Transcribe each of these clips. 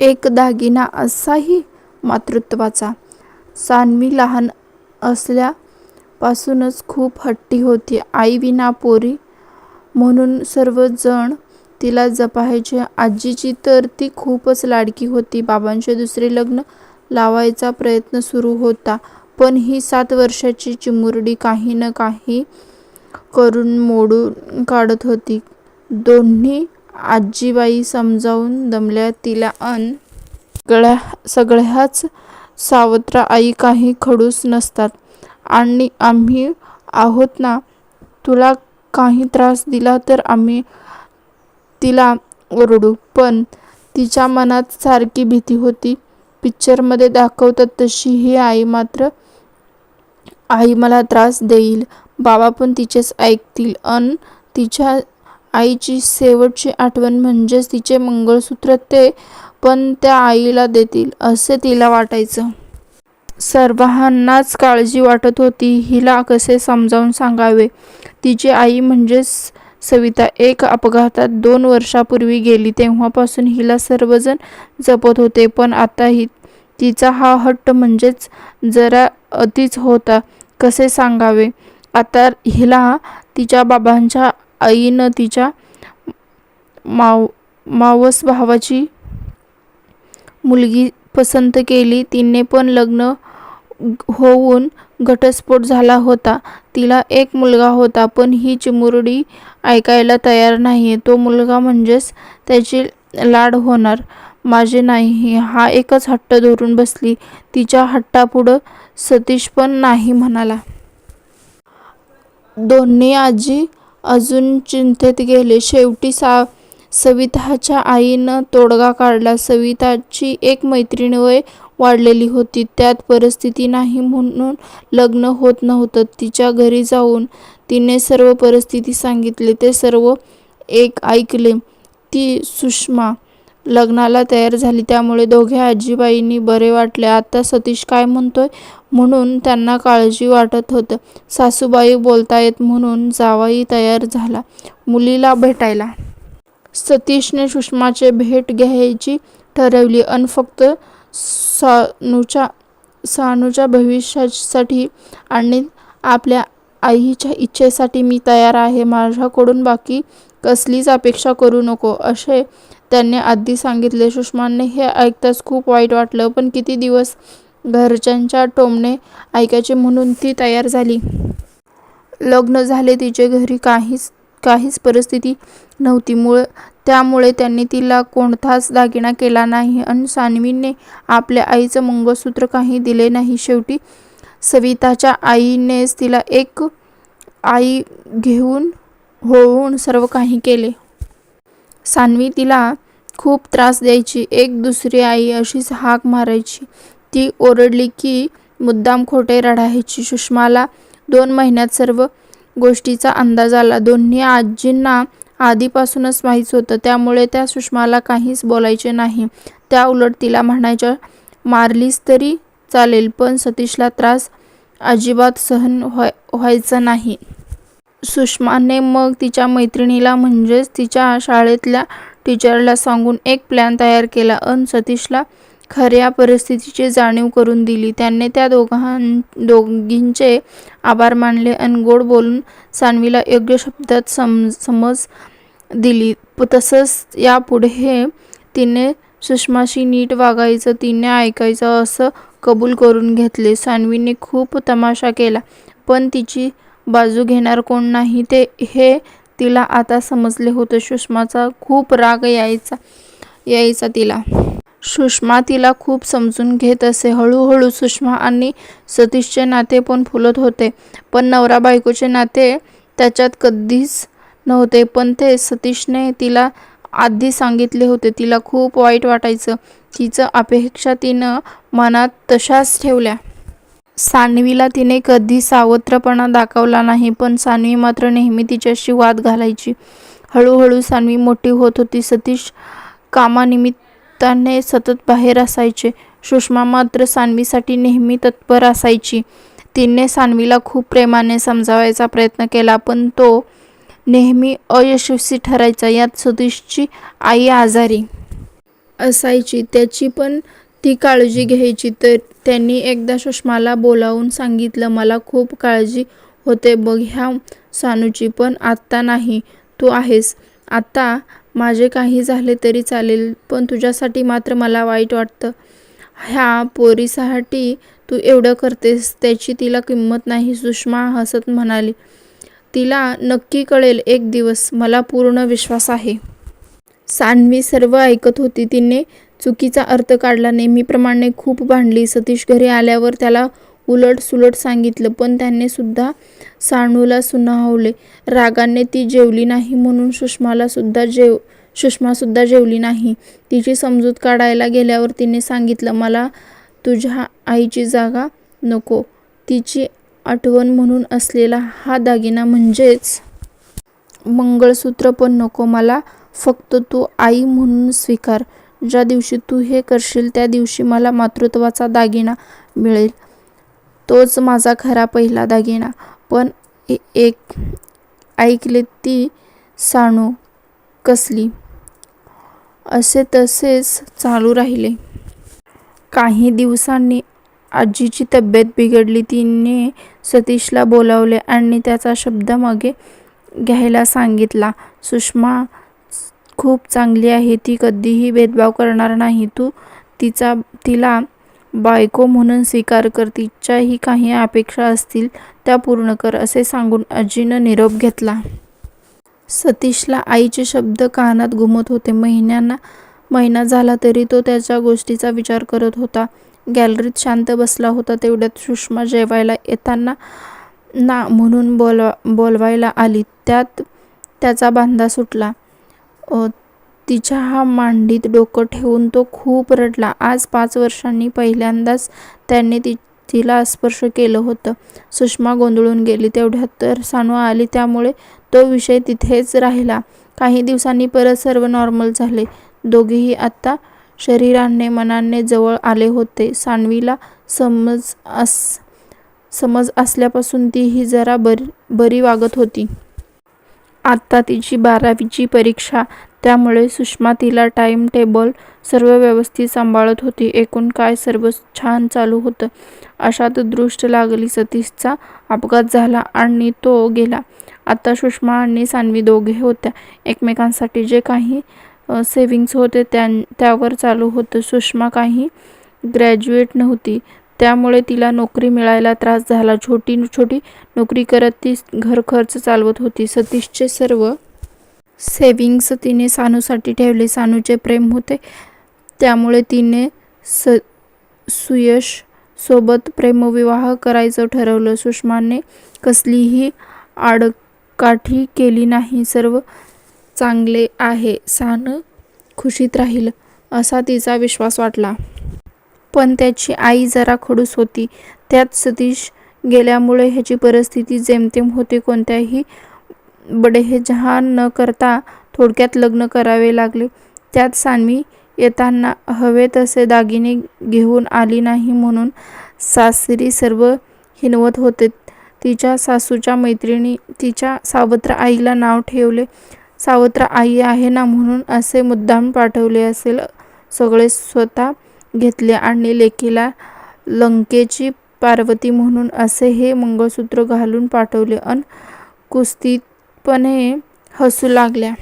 एक दागिना असाही मातृत्वाचा. सान्वी लहान असल्यापासूनच खूप हट्टी होती. आईविना पोरी म्हणून सर्वजण तिला जपायचे. आजीची तर ती खूपच लाडकी होती. बाबांचे दुसरे लग्न लावायचा प्रयत्न सुरू होता. पण ही सात वर्षाची चिमुरडी काही न काही करून मोडून काढत होती. दोन्ही आजीबाई समजावून दमल्या तिला अन सगळ्याच सावत्र आई काही खडूस नसतात. आणि आम्ही आहोत ना, तुला काही त्रास दिला तर आम्ही तिला ओरडू. पण तिच्या मनात सारखी भीती होती. पिक्चरमध्ये दाखवतात तशी ही आई मात्र आई मला त्रास देईल, बाबा पण तिचेच ऐकतील अन तिच्या आईची शेवटची आठवण म्हणजेच तिचे मंगळसूत्र ते पण त्या आईला देतील, असे तिला वाटायचं. सर्वांनाच काळजी वाटत होती. हिला कसे समजावून सांगावे? तिची आई म्हणजेच सविता एक अपघातात दोन वर्षापूर्वी गेली. तेव्हापासून हिला सर्वजण जपत होते. पण आता तिचा हा हट्ट म्हणजेच जरा अतिच होता. कसे सांगावे? आता हिला तिच्या बाबांच्या आईनं तिच्या माव मावस भावाची मुलगी पसंत केली. तिने पण लग्न होऊन घटस्फोट झाला होता. तिला एक मुलगा होता. पण ही चिमुरडी ऐकायला तयार नाही. तो मुलगा म्हणजेच त्याची लाड होणार, माझे नाही हा एकच हट्ट धरून बसली. तिच्या हट्टापुढं सतीश पण नाही म्हणाला. दोन्ही आजी अजून चिंतेत गेले. शेवटी सा सविताच्या आईनं तोडगा काढला. सविताची एक मैत्रीण वय वाढलेली होती. त्यात परिस्थिती नाही म्हणून लग्न होत नव्हतं. तिच्या घरी जाऊन तिने सर्व परिस्थिती सांगितली. ते सर्व एक ऐकले. ती सुषमा लग्नाला तयार झाली. त्यामुळे दोघे आजीबाईंनी बरे वाटले. आता सतीश काय म्हणतोय म्हणून त्यांना काळजी वाटत होतं सासूबाई बोलतायत म्हणून जावाई तयार झाला मुलीला भेटायला. सतीशने सुषमाचे भेट घ्यायची ठरवली अन फक्त सानूच्या भविष्यासाठी आणि आपल्या आईच्या इच्छेसाठी मी तयार आहे. माझ्याकडून बाकी कसलीच अपेक्षा करू नको, असे त्यांनी आधी सांगितले. सुषमांनी हे ऐकताच खूप वाईट वाटलं. पण किती दिवस घरच्यांच्या टोमणे ऐकायचे म्हणून ती तयार झाली. लग्न झाले. तिच्या घरी काहीच काहीच परिस्थिती नव्हती. त्यामुळे त्यांनी तिला कोणताच दागिना केला नाही आणि सान्वीने आपल्या आईचं मंगळसूत्र काही दिले नाही. शेवटी सविताच्या आईनेच तिला एक आई घेऊन होऊन सर्व काही केले. सान्वी तिला खूप त्रास द्यायची. एक दुसरी आई अशीच हाक मारायची. ती ओरडली की मुद्दाम खोटे रडायची. सुषमाला दोन महिन्यात सर्व गोष्टीचा अंदाज आला. दोन्ही आजींना आधीपासूनच माहीत होतं. त्यामुळे त्या सुषमाला काहीच बोलायचे नाही. त्याउलट तिला म्हणायच्या, मारलीस तरी चालेल पण सतीशला त्रास अजिबात सहन व्हायचा नाही. सुषमाने मग तिच्या मैत्रिणीला म्हणजेच तिच्या शाळेतल्या टीचरला सांगून एक प्लॅन तयार केला अन सतीशला खऱ्या परिस्थितीची जाणीव करून दिली. त्याने त्या दोघां दोघींचे आभार मानले अन गोड बोलून सानवीला योग्य शब्दात समज दिली. तसंच यापुढे तिने सुषमाशी नीट वागायचं, तिने ऐकायचं असं कबूल करून घेतले. सानवीने खूप तमाशा केला. पण तिची बाजू घेणार कोण नाही ते हे तिला आता समजले होते. सुषमाचा खूप राग यायचा यायचा तिला. सुषमा तिला खूप समजून घेत असे. हळूहळू सुषमा आणि सतीशचे नाते पण फुलत होते. पण नवरा बायकोचे नाते त्याच्यात कधीच नव्हते. पण ते सतीशने तिला आधी सांगितले होते. तिला खूप वाईट वाटायचं. तिचं अपेक्षा तिनं मनात तशाच ठेवल्या. सान्वीला तिने कधी सावत्रपणा दाखवला नाही. पण सान्वी मात्र नेहमी तिच्याशी वाद घालायची. हळूहळू सान्वी मोठी होत होती. सतीश कामानिमित्ताने सतत बाहेर असायचे. सुषमा मात्र सान्वीसाठी नेहमी तत्पर असायची. तिने सान्वीला खूप प्रेमाने समजावायचा प्रयत्न केला. पण तो नेहमी अयशस्वी ठरायचा. यात सतीशची आई आजारी असायची त्याची पण ती काळजी घ्यायची. तर त्यांनी एकदा सुषमाला बोलावून सांगितलं मला खूप काळजी होते बघ ह्या सानूची पण आत्ता नाही. तू आहेस. आत्ता माझे काही झाले तरी चालेल पण तुझ्यासाठी मात्र मला वाईट वाटतं. ह्या पोरीसाठी तू एवढं करतेस त्याची तिला किंमत नाही सुषमा हसत म्हणाली. तिला नक्की कळेल एक दिवस. मला पूर्ण विश्वास आहे. सान्वी सर्व ऐकत होती. तिने चुकीचा अर्थ काढला. नेहमीप्रमाणे खूप भांडली. सतीश घरी आल्यावर त्याला उलट सुलट सांगितलं पण त्याने सुद्धा सानूला सुनावले. रागाने ती जेवली नाही म्हणून सुषमाला सुद्धा जेव सुषमासुद्धा जेवली नाही. तिची समजूत काढायला गेल्यावर तिने सांगितलं मला तुझ्या आईची जागा नको. तिची आठवण म्हणून असलेला हा दागिना म्हणजेच मंगळसूत्र पण नको. मला फक्त तू आई म्हणून स्वीकार. ज्या दिवशी तू हे करशील त्या दिवशी मला मातृत्वाचा दागिना मिळेल. तोच माझा खरा पहिला दागिना. पण ए- एक ऐकले ती सानू कसली? असे तसेच चालू राहिले. काही दिवसांनी आजीची तब्येत बिघडली. तिने सतीशला बोलावले आणि त्याचा शब्द मागे घ्यायला सांगितला. सुषमा खूप चांगली आहे ती कधीही भेदभाव करणार नाही. तू तिचा तिला बायको म्हणून स्वीकार कर तिच्याही काही अपेक्षा असतील त्या पूर्ण कर असे सांगून आजीनं निरोप घेतला. सतीशला आईचे शब्द कानात घुमत होते. महिन्यांना महिना झाला तरी तो त्याच्या गोष्टीचा विचार करत होता. गॅलरीत शांत बसला होता तेवढ्यात सुषमा जेवायला येताना ना म्हणून बोलवा बोलवायला आली. त्यात त्याचा बांधा सुटला. तिच्या हा मांडीत डोकं ठेवून तो खूप रडला. आज पाच वर्षांनी पहिल्यांदाच त्याने ति तिला स्पर्श केलं होतं. सुषमा गोंधळून गेली. तेवढ्यात तर सानू आली. त्यामुळे तो विषय तिथेच राहिला. काही दिवसांनी परत सर्व नॉर्मल झाले. दोघेही आत्ता शरीराने मनाने जवळ आले होते. सानवीला समज अस समज असल्यापासून तीही जरा बरी बरी वागत होती. आत्ता तिची बारावीची परीक्षा. त्यामुळे सुषमा तिला टाईम टेबल सर्व व्यवस्थित सांभाळत होती. एकूण काय सर्व छान चालू होतं. अशात दृष्ट लागली सतीशचा अपघात झाला आणि तो गेला. आता सुषमा आणि सान्वी दोघे होत्या. एकमेकांसाठी जे काही सेविंग्स होते त्यां त्यावर चालू होतं. सुषमा काही ग्रॅज्युएट नव्हती. त्यामुळे तिला नोकरी मिळायला त्रास झाला. छोटी छोटी नोकरी करत ती घरखर्च चालवत होती. सतीशचे सर्व सेविंग्स तिने सानूसाठी ठेवले. सानूचे प्रेम होते. त्यामुळे तिने स सुयश सोबत प्रेमविवाह करायचं ठरवलं. सुषमाने कसलीही आडकाठी केली नाही. सर्व चांगले आहे. सान खुशीत राहील असा तिचा विश्वास वाटला. पण त्याची आई जरा खडूस होती. त्यात सतीश गेल्यामुळे ह्याची परिस्थिती जेमतेम होते कोणत्याही बडेजहान न करता थोडक्यात लग्न करावे लागले. त्यात सानवी येताना हवे तसे दागिने घेऊन आली नाही म्हणून सासरी सर्व हिनवत होते. तिच्या सासूच्या मैत्रिणी तिच्या सावत्र आईला नाव ठेवले. सावत्र आई आहे ना म्हणून असे मुद्दाम पाठवले असेल सगळे स्वतः. घेतले आणि लेकीला लंकेची पार्वती म्हणून असे हे मंगळसूत्र घालून पाठवले अन कुस्तीतपणे हसू लागल्या.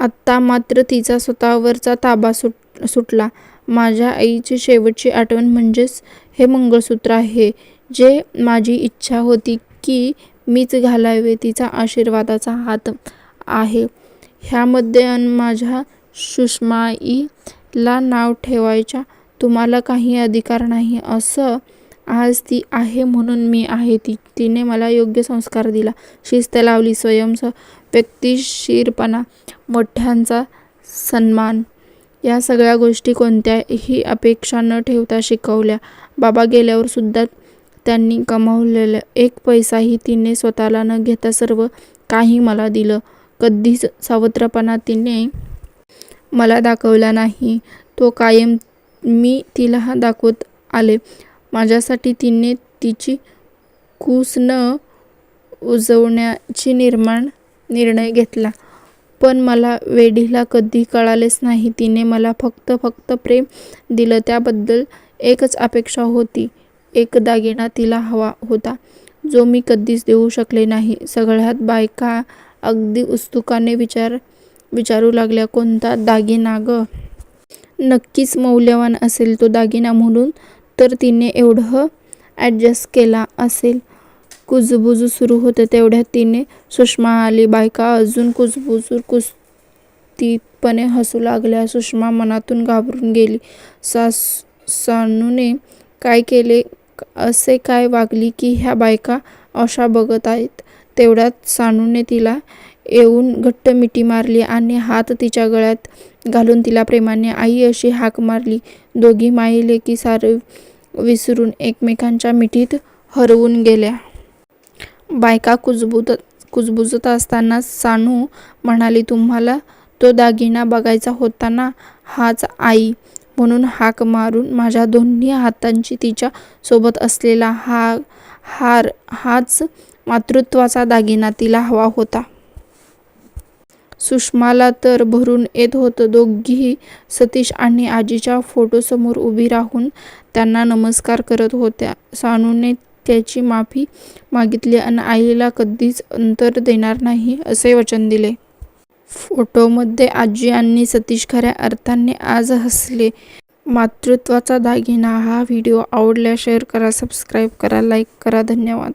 आत्ता मात्र तिचा स्वतःवरचा ताबा सुट सुटला. माझ्या आईची शेवटची आठवण म्हणजेच हे मंगळसूत्र आहे. जे माझी इच्छा होती की मीच घालावे तिचा आशीर्वादाचा हात आहे. ह्यामध्ये अन माझ्या सुषमाई ला नाव ठेवायच्या तुम्हाला काही अधिकार नाही. असं आज ती आहे म्हणून मी आहे. ती तिने मला योग्य संस्कार दिला. शिस्त लावली. स्वयंस व्यक्तिशीरपणा मोठ्यांचा सन्मान. या सगळ्या गोष्टी कोणत्याही अपेक्षा न ठेवता शिकवल्या. बाबा गेल्यावर सुद्धा त्यांनी कमावलेलं एक पैसाही तिने स्वतःला न घेता सर्व काही मला दिलं. कधीच सावत्रपणा तिने मला दाखवला नाही तो कायम मी तिला दाखवत आले माझ्यासाठी तिने तिची कूस न उजवण्याची निर्माण निर्णय घेतला पण मला वेडीला कधी कळालेच नाही. तिने मला फक्त फक्त प्रेम दिलं. त्याबद्दल एकच अपेक्षा होती. एक दागिना तिला हवा होता, जो मी कधीच देऊ शकले नाही. सगळ्यात बायका अगदी उत्सुकाने विचार विचारू लागल्या, कोणता दागिना गं? नक्कीच मौल्यवान असेल तो दागिना म्हणून तर तिने एवढं ॲडजस्ट केला असेल. कुजबुजू सुरू होतं तेवढ्यात तिने सुषमा आली. बायका अजून कुजबुजू कुस्तीपणे हसू लागल्या. सुषमा मनातून घाबरून गेली. सानूने काय केले? असे काय वागली की ह्या बायका अशा बघत आहेत तेवढ्यात सानूने तिला येऊन घट्ट मिठी मारली आणि हात तिच्या गळ्यात घालून तिला प्रेमाने 'आई' अशी हाक मारली. दोघी माई-लेकी सार विसरून एकमेकांच्या मिठीत हरवून गेल्या. बायका कुजबुजत असताना सानू म्हणाली, तुम्हाला तो दागिना बघायचा होता ना? हाच आई म्हणून हाक मारून माझ्या दोन्ही हातांची तिच्या सोबत असलेला हा हार हाच मातृत्वाचा दागिना तिला हवा होता. सुषमाला तर भरून येत होतं. दोघीही सतीश आणि आजीच्या फोटोसमोर उभी राहून त्यांना नमस्कार करत होत्या. सानूने त्याची माफी मागितली आणि आईला कधीच अंतर देणार नाही असे वचन दिले. फोटोमध्ये आजी आणि सतीश खऱ्या अर्थाने आज हसले. मातृत्वाचा दागिना हा व्हिडिओ आवडल्या शेअर करा, सबस्क्राईब करा, लाईक करा. धन्यवाद.